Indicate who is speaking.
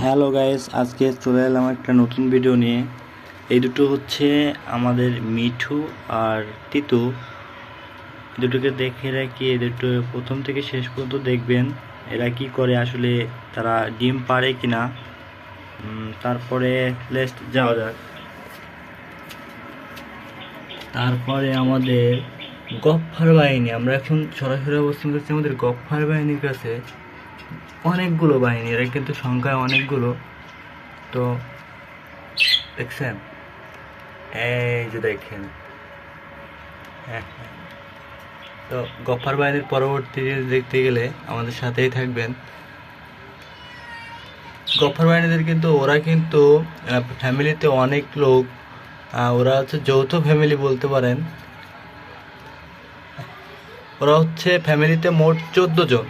Speaker 1: Hello guys আজকে চলে এলাম একটা নতুন ভিডিও নিয়ে। এই দুটো হচ্ছে আমাদের মিঠু আর তিতু। দুটোকে দেখে রাখি এই দুটো প্রথম থেকে শেষ পর্যন্ত দেখবেন এরা কি করে আসলে তারা ডিম পারে কিনা। উম, তারপরে লেস্ট যাওয়া যাক। তারপরে আমাদের গফফার বাহিনী আমরা এখন সরাসরি অবস্থান করছি আমাদের গফফার বাহিনীর কাছে। অনেকগুলো বাহিনী এরা কিন্তু সংখ্যায় অনেকগুলো। তো দেখছেন? এই যে দেখেন। হ্যাঁ হ্যাঁ। তো গফার বাহিনীর পরবর্তী দেখতে গেলে আমাদের সাথেই থাকবেন। গফার বাহিনীদের কিন্তু ওরা কিন্তু ফ্যামিলিতে অনেক লোক ওরা হচ্ছে যৌথ ফ্যামিলি বলতে পারেন। ওরা হচ্ছে ফ্যামিলিতে মোট চোদ্দ জন।